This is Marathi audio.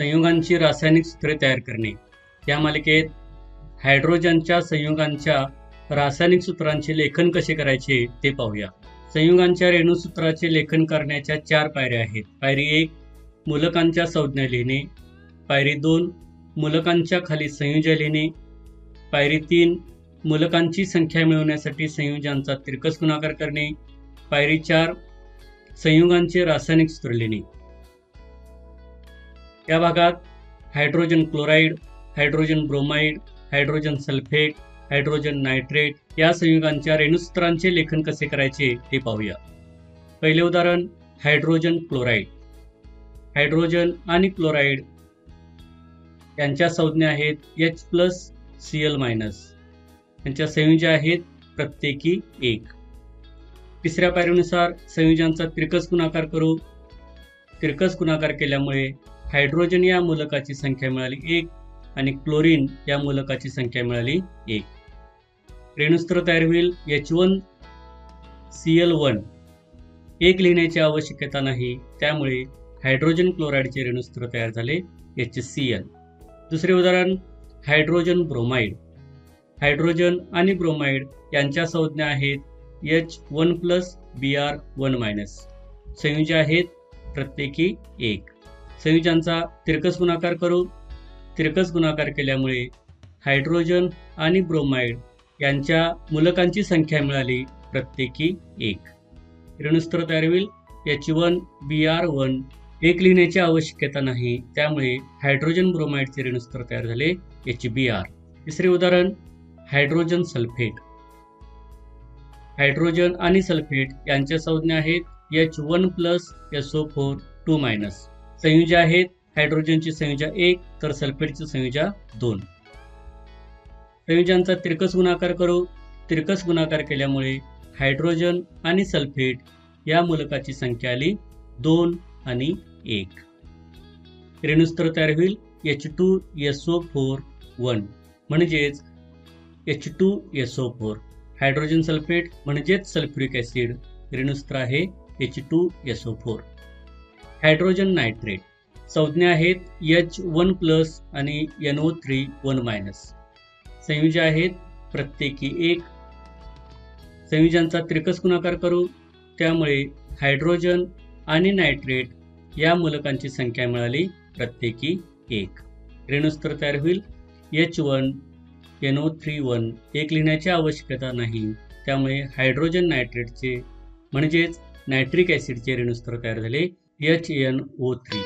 संयुगांची रासायनिक सूत्रे तयार करणे. या मालिकेत हायड्रोजनच्या संयुगांच्या रासायनिक सूत्रांचे लेखन कसे करायचे ते पाहूया. संयुगांच्या रेणुसूत्राचे लेखन करण्याच्या चार पायऱ्या आहेत. पायरी एक मूलकांच्या संज्ञा लिहिणे. पायरी दोन मूलकांच्या खाली संयोज्य लिहिणे. पायरी तीन मूलकांची संख्या मिळवण्यासाठी संयोजांचा तिरकस गुणाकार करणे. पायरी चार संयुगांचे रासायनिक सूत्र लिहिणे. या भागात hydrogen chloride hydrogen bromide hydrogen sulphate hydrogen nitrate या संयुगांच्या रेणुसूत्रांचे लेखन कसे करायचे ते पाहूया. पहिले उदाहरण हायड्रोजन क्लोराईड हायड्रोजन आणि क्लोराईड यांच्या संज्ञा आहेत H plus C L minus यांच्या संयोज्या आहेत प्रत्येकी एक. तिसऱ्या पायरीनुसार संयोजांचा तिरकस गुणाकार करू. तिरकस गुणाकार केल्यामुळे हायड्रोजन या मूलकाची संख्या मिळाली एक आणि क्लोरीन या मूलकाची संख्या मिळाली एक. रेणुस्त्र तयार होईल H one C L one एक लिहिण्याची आवश्यकता नाही त्यामुळे हायड्रोजन क्लोराईडचे रेणुस्त्र तयार झाले एच सी एल दुसरे उदाहरण हायड्रोजन ब्रोमाइड. हायड्रोजन आणि ब्रोमाइड यांच्या संज्ञा आहेत H one plus B R one minus संयुजे आहेत प्रत्येकी एक. संयुजांचा तिरकस गुणाकार करू तिरकस गुणाकार केल्यामुळे हायड्रोजन आणि ब्रोमाइड यांच्या मूलकांची संख्या मिळाली प्रत्येकी एक. ऋणस्त्र तयार होईल H one B R one एक लिहिण्याची आवश्यकता नाही. त्यामुळे हायड्रोजन ब्रोमाइडचे रेणुस्त्र तयार झाले. एच बी आर तिसरे उदाहरण हायड्रोजन सल्फेट. हायड्रोजन आणि सल्फेट यांच्या संज्ञा आहेत H one plus S O four two minus संयुजा आहेत हायड्रोजनची संयुजा एक तर सल्फेटची संयुजा दोन. संयुजांचा तिरकस गुणाकार करू. तिरकस गुणाकार केल्यामुळे हायड्रोजन आणि सल्फेट या मूलकाची संख्या आली दोन आणि एक. रेणुस्तर तयार होईल H two S O four one म्हणजेच H two S O four hydrogen sulphate म्हणजेच सल्फ्युरिक ॲसिड. रेणुस्त्र आहे H two S O four hydrogen nitrate. संज्ञा आहेत एच वन प्लस आणि N O three one minus संयुज आहेत प्रत्येकी एक. संयुजांचा त्रिकस गुणाकार करू. त्यामुळे हायड्रोजन आणि नायट्रेट या मूलकांची संख्या मिळाली प्रत्येकी एक. रेणुस्त्र तयार होईल. H one N O three one एक लिहिण्याची आवश्यकता नाही. त्यामुळे हायड्रोजन नायट्रेटचे म्हणजेच नायट्रिक ॲसिडचे रेणुस्तर तयार झाले. H N O three